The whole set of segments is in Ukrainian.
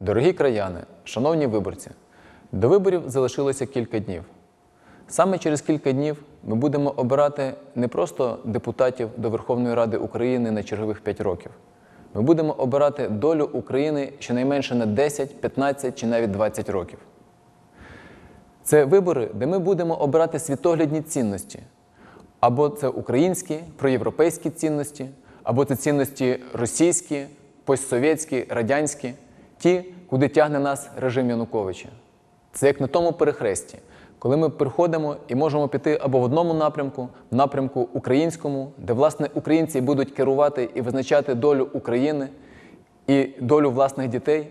Дорогі краяни, шановні виборці, до виборів залишилося кілька днів. Саме через кілька днів ми будемо обирати не просто депутатів до Верховної Ради України на чергових 5 років. Ми будемо обирати долю України щонайменше на 10, 15 чи навіть 20 років. Це вибори, де ми будемо обирати світоглядні цінності. Або це українські, проєвропейські цінності, або це цінності російські, постсовєтські, радянські, ті, куди тягне нас режим Януковича. Це як на тому перехресті, коли ми приходимо і можемо піти або в одному напрямку, в напрямку українському, де власне українці будуть керувати і визначати долю України і долю власних дітей,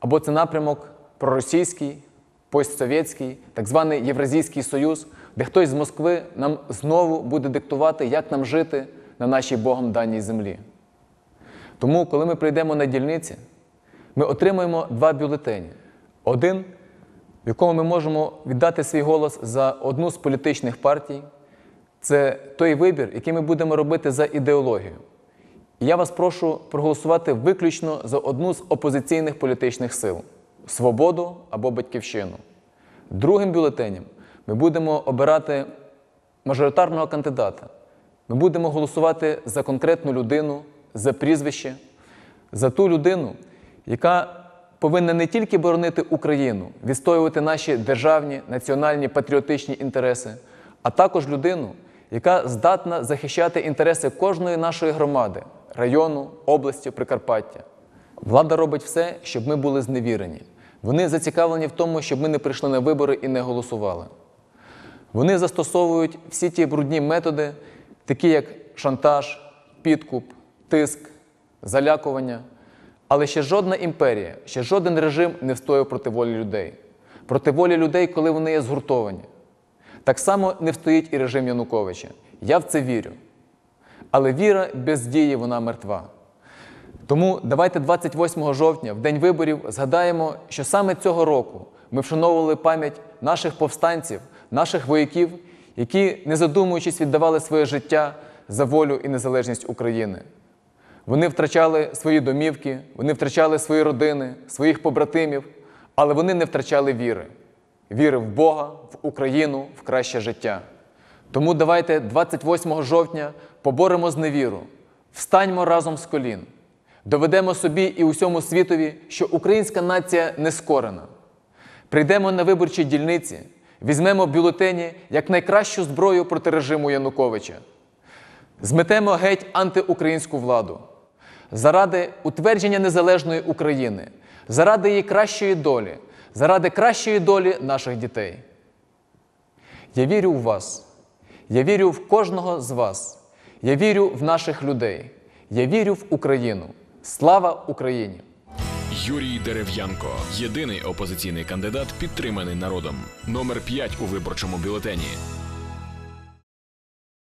або це напрямок проросійський, постсовєтський, так званий Євразійський Союз, де хтось з Москви нам знову буде диктувати, як нам жити на нашій Богом даній землі. Тому, коли ми прийдемо на дільниці, ми отримаємо два бюлетені. Один, в якому ми можемо віддати свій голос за одну з політичних партій. Це той вибір, який ми будемо робити за ідеологію. І я вас прошу проголосувати виключно за одну з опозиційних політичних сил свободу або батьківщину. Другим бюлетенем ми будемо обирати мажоритарного кандидата. Ми будемо голосувати за конкретну людину, за прізвище, за ту людину, яка повинна не тільки боронити Україну, відстоювати наші державні, національні патріотичні інтереси, а також людину, яка здатна захищати інтереси кожної нашої громади, району, області, Прикарпаття. Влада робить все, щоб ми були зневірені. Вони зацікавлені в тому, щоб ми не прийшли на вибори і не голосували. Вони застосовують всі ті брудні методи, такі як шантаж, підкуп, тиск, залякування. Але ще жодна імперія, ще жоден режим не встояв проти волі людей. Проти волі людей, коли вони є згуртовані. Так само не встоїть і режим Януковича. Я в це вірю. Але віра без дії вона мертва. Тому давайте 28 жовтня, в день виборів, згадаємо, що саме цього року ми вшановували пам'ять наших повстанців, наших вояків, які, не задумуючись, віддавали своє життя за волю і незалежність України. Вони втрачали свої домівки, вони втрачали свої родини, своїх побратимів, але вони не втрачали віри. Віри в Бога, в Україну, в краще життя. Тому давайте 28 жовтня поборемо зневіру, встаньмо разом з колін, доведемо собі і усьому світові, що українська нація не скорена. Прийдемо на виборчі дільниці, візьмемо бюлетені як найкращу зброю проти режиму Януковича. Зметемо геть антиукраїнську владу заради утвердження незалежної України, заради її кращої долі, заради кращої долі наших дітей. Я вірю в вас. Я вірю в кожного з вас. Я вірю в наших людей. Я вірю в Україну. Слава Україні! Юрій Дерев'янко єдиний опозиційний кандидат, підтриманий народом. Номер 5 у виборчому бюлетені.